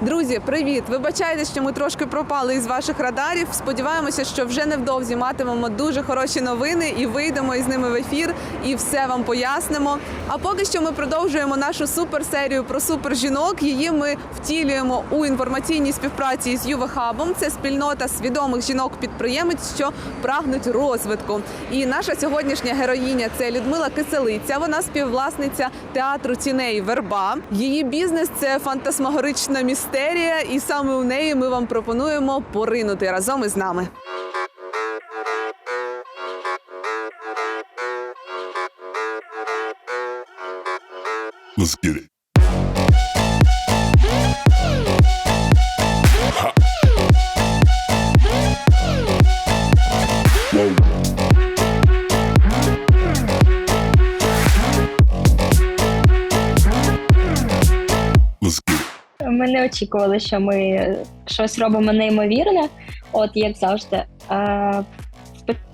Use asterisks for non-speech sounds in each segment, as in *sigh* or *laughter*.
Друзі, привіт! Вибачайте, що ми трошки пропали із ваших радарів. Сподіваємося, що вже невдовзі матимемо дуже хороші новини і вийдемо із ними в ефір і все вам пояснимо. А поки що ми продовжуємо нашу суперсерію про супержінок. Її ми втілюємо у інформаційній співпраці з Ювехабом. Це спільнота свідомих жінок-підприємець, що прагнуть розвитку. І наша сьогоднішня героїня це Людмила Киселиця. Вона співвласниця театру тіней Верба. Її бізнес це фантасмагорична містерія, і саме у неї ми вам пропонуємо поринути разом із нами. Let's get it. Let's get. Ми не очікували, що ми щось робимо неймовірне, от як завжди. Е,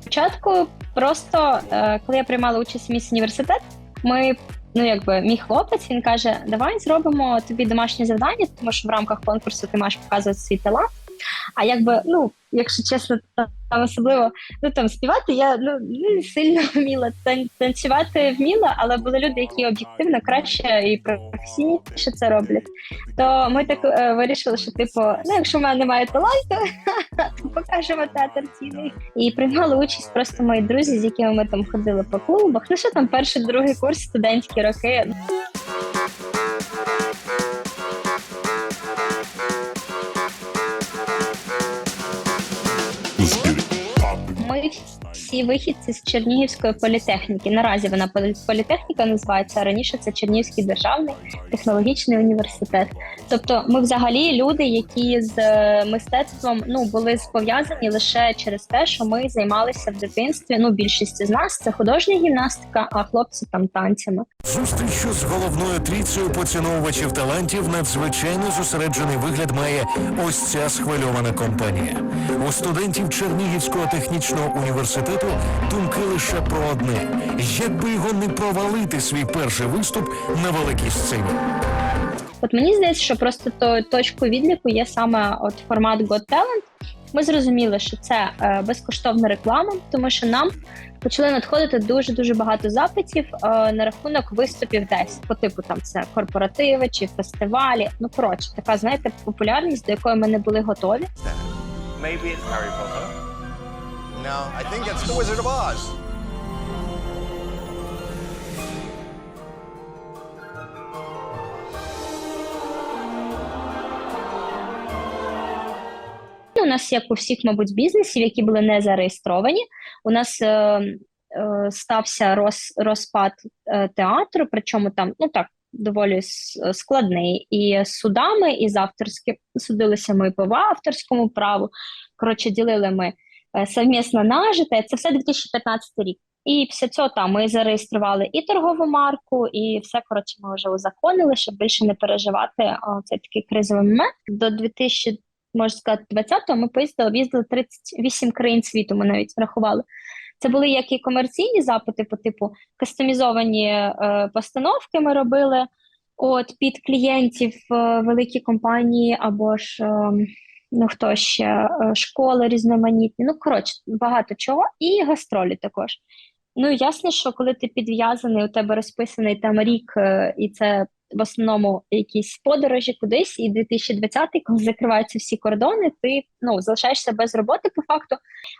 спочатку, просто е, коли я приймала участь в міс університет, ми. Ну, якби мій хлопець він каже: Давай зробимо тобі домашнє завдання, тому що в рамках конкурсу ти маєш показувати свій талант. А якби, ну, якщо чесно, там особливо ну там співати я ну не сильно *laughs* вміла тан- танцювати вміла, але були люди, які об'єктивно краще і професійніше це роблять. То ми так е, вирішили, що типу, ну якщо в мене немає таланту, *laughs* то покажемо театр цілий. І приймали участь просто мої друзі, з якими ми там ходили по клубах. Ну що там, перший, другий курс, студентські роки. Вихідці з Чернігівської політехніки. Наразі вона полі- політехніка називається. а Раніше це Чернігівський державний технологічний університет. Тобто, ми взагалі люди, які з е, мистецтвом ну були пов'язані лише через те, що ми займалися в дитинстві. Ну, більшість з нас це художня гімнастика, а хлопці там танцями. Зустрічю з головною трійцею поціновувачів талантів надзвичайно зосереджений вигляд має ось ця схвильована компанія. У студентів Чернігівського технічного університету думки лише про одне: як би його не провалити свій перший виступ на великій сцені. От мені здається, що просто то точку відліку є саме от формат Got Talent. Ми зрозуміли, що це е, безкоштовна реклама, тому що нам почали надходити дуже дуже багато запитів е, на рахунок виступів десь по типу там це корпоративи чи фестивалі. Ну коротше, така знаєте, популярність, до якої ми не були готові. Maybe it's Harry Potter. No, I think it's The Wizard of Oz. У нас, як у всіх, мабуть, бізнесів, які були не зареєстровані, у нас е, е, стався роз, розпад е, театру, причому там ну так доволі складний. І з судами, і з авторським судилися ми по авторському праву. Коротше, ділили ми совмісно нажите. Це все 2015 рік. І після цього там ми зареєстрували і торгову марку, і все коротше, ми вже узаконили, щоб більше не переживати о, цей такий кризовий момент. До 2000 можна сказати, 20-го ми поїздили, об'їздили 38 країн світу, ми навіть рахували. Це були як і комерційні запити, по типу кастомізовані е, постановки ми робили от під клієнтів е, великі компанії або ж е, ну хто ще е, школи різноманітні. Ну коротше, багато чого, і гастролі також. Ну ясно, що коли ти підв'язаний, у тебе розписаний там рік, е, і це в основному якісь подорожі кудись, і 2020-й, коли закриваються всі кордони, ти ну залишаєшся без роботи по факту.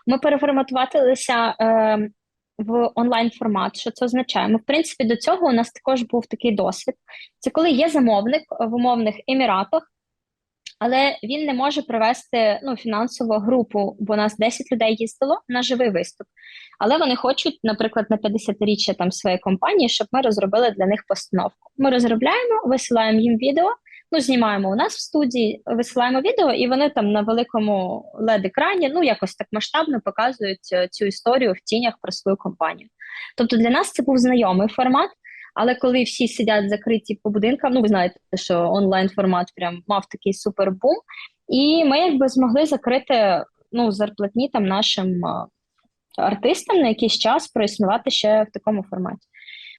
Ми переформатувалися е, в онлайн формат. Що це означає? Ми, в принципі, до цього у нас також був такий досвід. Це коли є замовник в умовних еміратах. Але він не може привести ну, фінансову групу, бо у нас 10 людей їздило на живий виступ. Але вони хочуть, наприклад, на 50-річчя там своєї компанії, щоб ми розробили для них постановку. Ми розробляємо, висилаємо їм відео. Ну, знімаємо у нас в студії, висилаємо відео, і вони там на великому led екрані ну якось так масштабно показують е, цю історію в тінях про свою компанію. Тобто для нас це був знайомий формат. Але коли всі сидять закриті по будинкам, ну ви знаєте, що онлайн формат прям мав такий супербум, і ми якби змогли закрити ну зарплатні там нашим артистам на якийсь час проіснувати ще в такому форматі.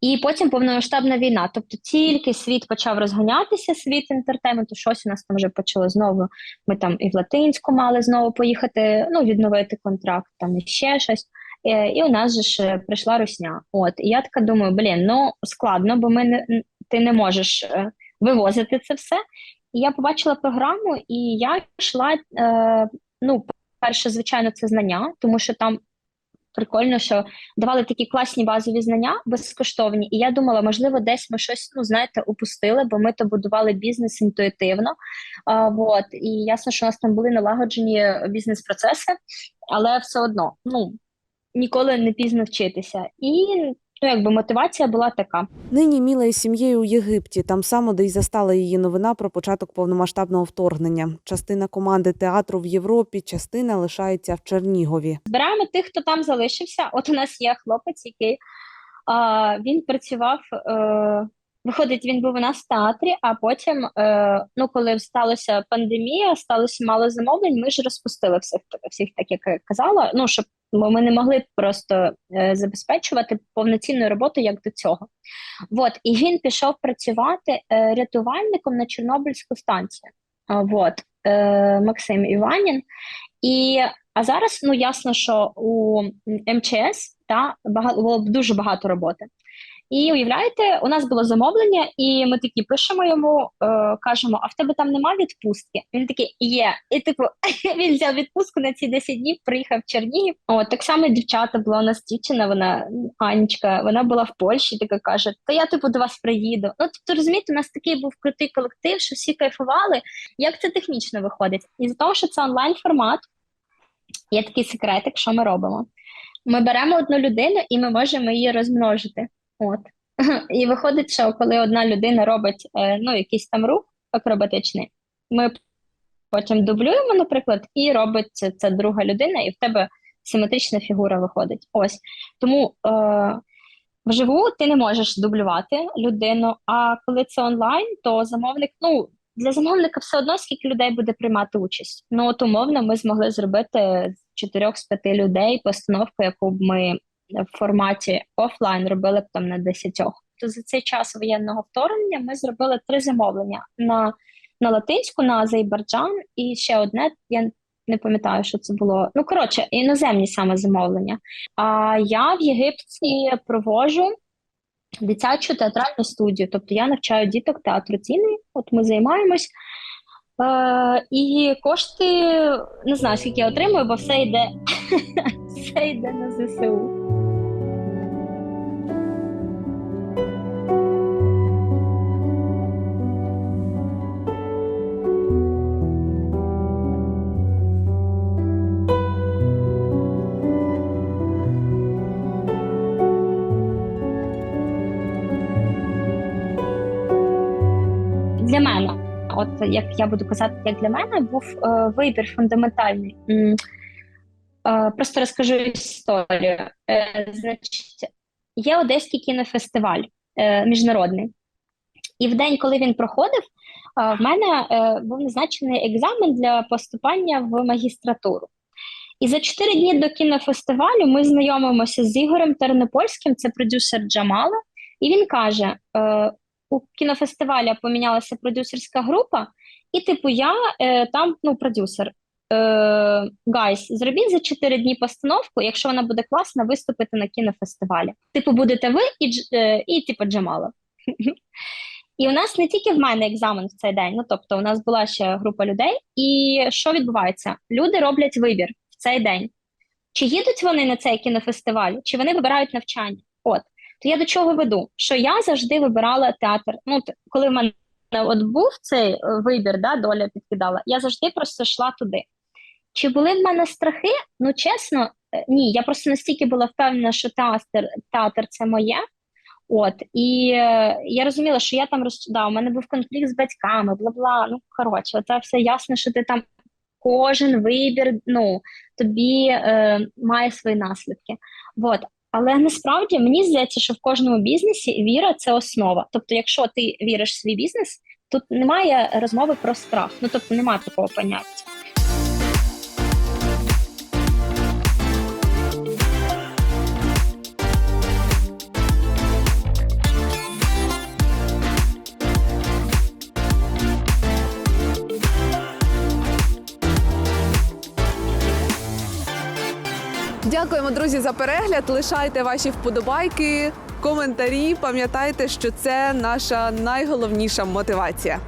І потім повномасштабна війна. Тобто тільки світ почав розганятися, світ інтертейменту, щось у нас там вже почало знову. Ми там і в Латинську мали знову поїхати, ну, відновити контракт, там і ще щось. Е, І у нас же ж е, прийшла русня. От, і я така думаю, блін, ну складно, бо ми не, ти не можеш е, вивозити це все. І я побачила програму, і я йшла. Е, ну, перше, звичайно, це знання, тому що там прикольно, що давали такі класні базові знання безкоштовні. І я думала, можливо, десь ми щось, ну знаєте, упустили, бо ми то будували бізнес інтуїтивно. А, вот. І ясно, що у нас там були налагоджені бізнес-процеси, але все одно, ну ніколи не пізно вчитися. І ну, якби мотивація була така. Нині Міла із сім'єю у Єгипті, там само, де й застала її новина про початок повномасштабного вторгнення. Частина команди театру в Європі, частина лишається в Чернігові. Збираємо тих, хто там залишився. От у нас є хлопець, який а, він працював. Е, виходить, він був у нас в театрі, а потім, е, ну коли сталася пандемія, сталося мало замовлень. Ми ж розпустили всіх, всіх так як я казала. Ну щоб ми ми не могли просто е, забезпечувати повноцінну роботу як до цього. От і він пішов працювати е, рятувальником на Чорнобильську станцію. А, Вот е, Максим Іванін. І а зараз ну ясно, що у МЧС та багато було дуже багато роботи. І уявляєте, у нас було замовлення, і ми такі пишемо йому, е, кажемо: а в тебе там нема відпустки? Він такий є. І типу *laughs* він взяв відпустку на ці 10 днів, приїхав в Чернігів. О, так само дівчата була у нас дівчина, вона Анечка, вона була в Польщі, така каже: Та я типу до вас приїду. Ну тобто, розумієте, у нас такий був крутий колектив, що всі кайфували. Як це технічно виходить? І за того, що це онлайн формат, є такий секретик, що ми робимо. Ми беремо одну людину і ми можемо її розмножити. От. І виходить, що коли одна людина робить е, ну, якийсь там рух акробатичний, ми потім дублюємо, наприклад, і робить це, це друга людина, і в тебе симетрична фігура виходить. Ось. Тому е, вживу ти не можеш дублювати людину, а коли це онлайн, то замовник, ну, для замовника все одно, скільки людей буде приймати участь. Ну, от умовно, ми змогли зробити з чотирьох з п'яти людей постановку, яку б ми в форматі офлайн робили б там на десятьох. То за цей час воєнного вторгнення ми зробили три замовлення на, на латинську, на Азербайджан і ще одне. Я не пам'ятаю, що це було. Ну коротше, іноземні саме замовлення. А я в Єгипті провожу дитячу театральну студію. Тобто я навчаю діток театру ціни. От ми займаємось. Е, і кошти не знаю, скільки я отримую, бо все йде, *laughs* все йде на ЗСУ. От як я буду казати, як для мене був е, вибір фундаментальний. Е, просто розкажу історію. Е, значить, є Одеський кінофестиваль е, міжнародний. І в день, коли він проходив, е, в мене е, був назначений екзамен для поступання в магістратуру. І за чотири дні до кінофестивалю ми знайомимося з Ігорем Тернопольським, це продюсер Джамала, і він каже: е, у кінофестиваля помінялася продюсерська група, і, типу, я е, там ну, продюсер. Е, Гайс, зробіть за 4 дні постановку, якщо вона буде класна, виступити на кінофестивалі. Типу, будете ви і, е, і типу, Джамала. *laughs* І у нас не тільки в мене екзамен в цей день, ну тобто, у нас була ще група людей. І що відбувається? Люди роблять вибір в цей день. Чи їдуть вони на цей кінофестиваль, чи вони вибирають навчання? То я до чого веду? Що я завжди вибирала театр. Ну, коли в мене от був цей е, вибір, да, доля підкидала, я завжди просто йшла туди. Чи були в мене страхи? Ну, чесно, е, ні. Я просто настільки була впевнена, що театр, театр це моє. От, і е, я розуміла, що я там роз... да, у мене був конфлікт з батьками, бла бла. Ну, коротше, це все ясно, що ти там кожен вибір, ну, тобі е, має свої наслідки. От. Але насправді мені здається, що в кожному бізнесі віра це основа. Тобто, якщо ти віриш в свій бізнес, тут немає розмови про страх. Ну тобто немає такого поняття. Дякуємо, друзі, за перегляд. Лишайте ваші вподобайки, коментарі. Пам'ятайте, що це наша найголовніша мотивація.